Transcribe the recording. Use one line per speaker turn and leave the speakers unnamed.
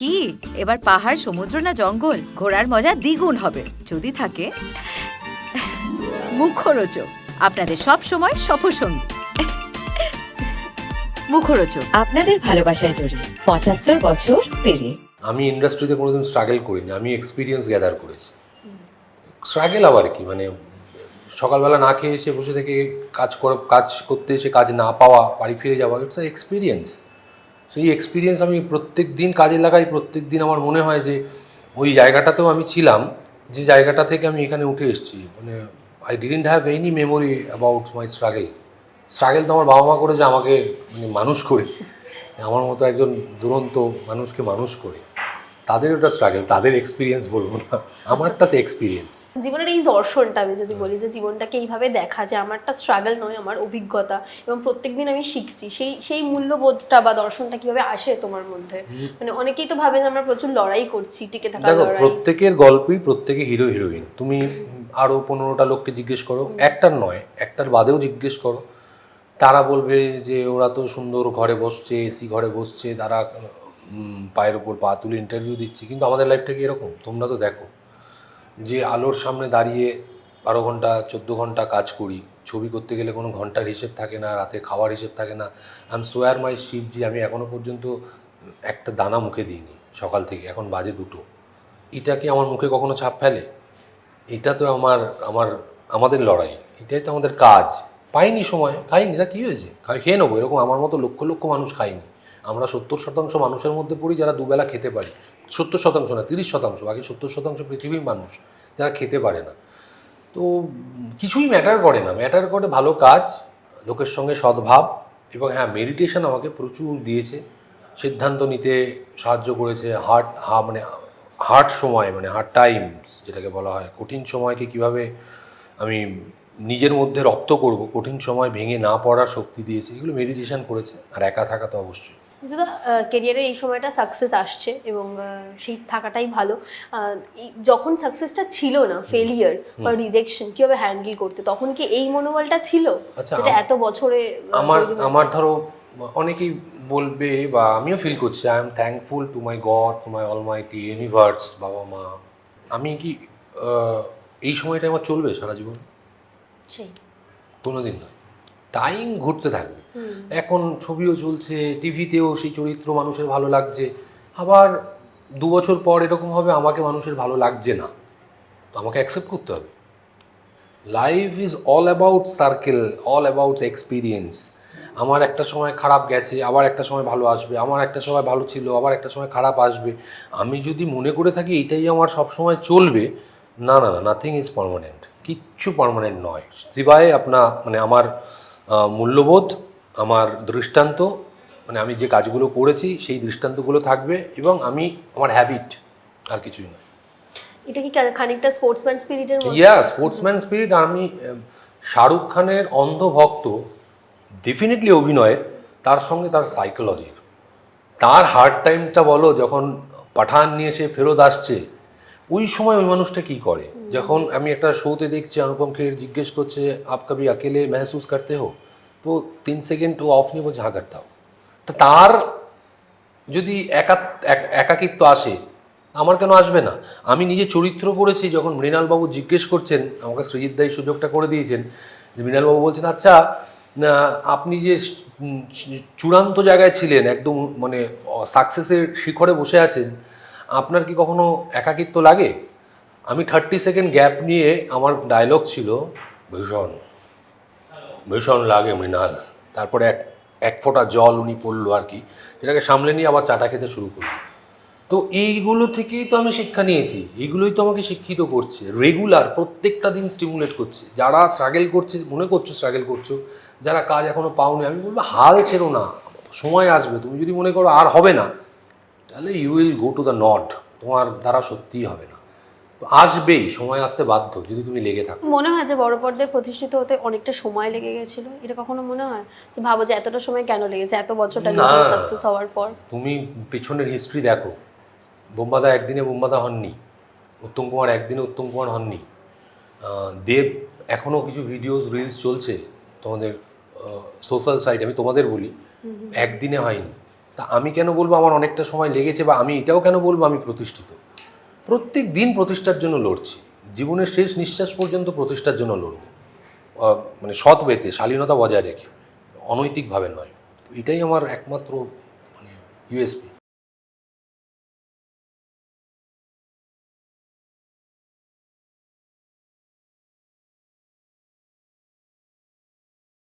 কি? এবার পাহাড় সমুদ্র না জঙ্গল? ঘোরার মজা দ্বিগুণ হবে। যদি থাকে মুখরোচক। আপনাদের সব সময় সফরসঙ্গী মুখরোচক।
আপনাদের ভালোবাসায় জড়িয়ে পঁচাত্তর বছর পেরিয়ে।
আমি ইন্ডাস্ট্রিতে কোনোদিন স্ট্রাগল করিনি। আমি এক্সপিরিয়েন্স গ্যাদার করেছি। স্ট্রাগল আবার কি? মানে সকালবেলা না খেয়ে এসে বসে থেকে কাজ কর কাজ করতে এসে কাজ না পাওয়া বাড়ি ফিরে যাওয়া ইটস এক্সপিরিয়েন্স সেই এক্সপিরিয়েন্স আমি প্রত্যেক দিন কাজে লাগাই, প্রত্যেক দিন আমার মনে হয় যে ওই জায়গাটাতেও আমি ছিলাম, যে জায়গাটা থেকে আমি এখানে উঠে এসেছি। মানে I didn't have any memory about my struggle struggle তো আমার বাবা মা করে যে আমাকে মানে মানুষ করে। আমার মতো একজন দুরন্ত মানুষকে মানুষ করে। তাদের ওটা স্ট্রাগল তাদের এক্সপিরিয়েন্স বলব না। আমারটা সে এক্সপিরিয়েন্স
জীবনের এই দর্শনটা আমি যদি বলি যে জীবনটাকে এইভাবে দেখা যে আমারটা স্ট্রাগল নয় আমার অভিজ্ঞতা এবং প্রত্যেকদিন আমি শিখছি সেই সেই মূল্যবোধটা বা দর্শনটা কীভাবে আসে তোমার মধ্যে? মানে অনেকেই তো ভাবে যে আমরা প্রচুর লড়াই করছি টিকে থাকার
দেখো প্রত্যেকের গল্পই প্রত্যেকে হিরো হিরোইন তুমি আরও পনেরোটা লোককে জিজ্ঞেস করো একটার নয় একটার বাদেও জিজ্ঞেস করো। তারা বলবে যে ওরা তো সুন্দর ঘরে বসছে এসি ঘরে বসছে তারা পায়ের ওপর পা তুলে ইন্টারভিউ দিচ্ছি। কিন্তু আমাদের লাইফটা কি এরকম? তোমরা তো দেখো। যে আলোর সামনে দাঁড়িয়ে বারো ঘণ্টা, চোদ্দ ঘণ্টা কাজ করি, ছবি করতে গেলে কোনো ঘণ্টার হিসেব থাকে না, রাতে খাওয়ার হিসেব থাকে না। আমি সোয়ার মাই শিবজি, আমি এখনও পর্যন্ত একটা দানা মুখে দিইনি, সকাল থেকে। এখন বাজে দুটো। এটা কি আমার মুখে কখনো ছাপ ফেলে? এটা তো আমার আমার, আমাদের লড়াই। এটাই তো আমাদের কাজ। পাইনি সময়। খাইনি। তা কী হয়েছে? খেয়ে নেব। এরকম আমার মতো লক্ষ লক্ষ মানুষ খাইনি আমরা সত্তর শতাংশ মানুষের মধ্যে পড়ি যারা দুবেলা খেতে পারি। সত্তর শতাংশ না, তিরিশ শতাংশ, বাকি সত্তর শতাংশ পৃথিবীর মানুষ যারা খেতে পারে না। তো কিছুই ম্যাটার করে না। ম্যাটার করে ভালো কাজ, লোকের সঙ্গে সদ্ভাব এবং হ্যাঁ মেডিটেশন আমাকে প্রচুর দিয়েছে। সিদ্ধান্ত নিতে সাহায্য করেছে হার্ট হা মানে হার্ট সময় মানে হার্ট টাইমস যেটাকে বলা হয়। কঠিন সময়কে কীভাবে আমি নিজের মধ্যে রপ্ত করব কঠিন সময় ভেঙে না পড়ার শক্তি দিয়েছে এগুলো মেডিটেশন করেছে আর একা থাকা তো অবশ্যই।
যেহেতু কেরিয়ারের এই সময়টা সাকসেস আসছে এবং সেই থাকাটাই ভালো। যখন সাকসেসটা ছিল না ফেলিয়ার বা রিজেকশন কীভাবে হ্যান্ডেল করতে তখন কি এই মনোবলটা ছিল?
আচ্ছা,
যেটা এত বছরে
আমার আমার ধরো অনেকেই বলবে বা আমিও ফিল করছি I am thankful to my God to my almighty universe বাবা মা আমি কি এই সময়টা আমার চলবে সারা জীবন?
সেই।
কোনো দিন না টাইম ঘুরতে থাকবে। এখন ছবিও চলছে টিভিতেও সেই চরিত্র মানুষের ভালো লাগছে। আবার দু বছর পর এরকম হবে আমাকে মানুষের ভালো লাগছে না। তো আমাকে অ্যাকসেপ্ট করতে হবে। Life is all about circle all about experience আমার একটা সময় খারাপ গেছে আবার একটা সময় ভালো আসবে। আমার একটা সময় ভালো ছিল আবার একটা সময় খারাপ আসবে। আমি যদি মনে করে থাকি এটাই আমার সব সময় চলবে। না না না নাথিং ইজ পার্মানেন্ট কিচ্ছু পারমানেন্ট নয়। সিবায় আপনা মানে আমার মূল্যবোধ আমার দৃষ্টান্ত মানে আমি যে কাজগুলো করেছি সেই দৃষ্টান্তগুলো থাকবে এবং আমি আমার হ্যাবিট আর কিছুই নয়।
এটা কি খানিকটা স্পোর্টসম্যান স্পিরিটের মধ্যে?
ইয়া স্পোর্টসম্যান স্পিরিট আমি শাহরুখ খানের অন্ধভক্ত ডেফিনেটলি অভিনয়ের তার সঙ্গে তার সাইকোলজির তার হার্ড টাইমটা বলো যখন পাঠান নিয়ে সে ফেরত আসছে ওই সময় ওই মানুষটা কি করে? যখন আমি একটা শোতে দেখছি, অনুপম খের জিজ্ঞেস করছে, আপ কবি আকেলে মেহসুস করতে হো? তো তিন সেকেন্ড ও অফ নিয়ে ঝা হ্যাঁ, করতে তা তার যদি একা, একাকিত্ব আসে, আমার কেন আসবে না? আমি নিজে চরিত্র করেছি, যখন মৃণালবাবু জিজ্ঞেস করছেন, আমাকে সৃজিত দায়ী সুযোগটা করে দিয়েছেন যে মৃণালবাবু বলছেন আচ্ছা আপনি যে চূড়ান্ত জায়গায় ছিলেন, একদম মানে সাকসেসের শিখরে বসে আছেন আপনার কি কখনো একাকিত্ব লাগে? আমি থার্টি সেকেন্ড গ্যাপ নিয়ে আমার ডায়লগ ছিল, ভীষণ ভীষণ লাগে মৃণাল। তারপরে এক এক ফোঁটা জল উনি পড়ল আর কি সেটাকে সামলে নিয়ে আবার চাটা খেতে শুরু করল। তো এইগুলো থেকেই তো আমি শিক্ষা নিয়েছি, এইগুলোই তো আমাকে শিক্ষিত করছে রেগুলার প্রত্যেকটা দিন স্টিমুলেট করছে। যারা স্ট্রাগল করছে, মনে করছ স্ট্রাগল করছ, যারা কাজ এখনও পাওনি, আমি বলব হাল ছেড়ো না, সময় আসবে, তুমি যদি মনে করো আর হবে না তাহলে you will go to the not তোমার দ্বারা সত্যিই হবে না। তো আসবেই সময় আসতে বাধ্য যদি তুমি লেগে থাকো।
মনে হয় যে বড় পর্দায় প্রতিষ্ঠিত হতে অনেকটা সময় লেগে গেছিল? এটা কখনো মনে হয়? যে ভাবো যে এতটা সময় কেন লেগেছে? এত বছরটা
না।
সাকসেস হওয়ার পর।
তুমি পেছনের হিস্ট্রি দেখো। বোম্বাদা একদিনে বোম্বাদা হননি। উত্তম কুমার একদিনে উত্তম কুমার হননি। দেব এখনও কিছু ভিডিওস রিলস চলছে তোমাদের সোশ্যাল সাইট আমি তোমাদের বলি। একদিনে হয়নি। তা আমি কেন বলব আমার অনেকটা সময় লেগেছে বা আমি এটাও কেন বলব আমি প্রতিষ্ঠিত? প্রত্যেক দিন প্রতিষ্ঠার জন্য লড়ছি। জীবনের শেষ নিঃশ্বাস পর্যন্ত প্রতিষ্ঠার জন্য লড়ব। মানে সৎ ওয়েতে, শালীনতা বজায় রেখে, অনৈতিকভাবে নয়। এটাই আমার একমাত্র মানে ইউএসপি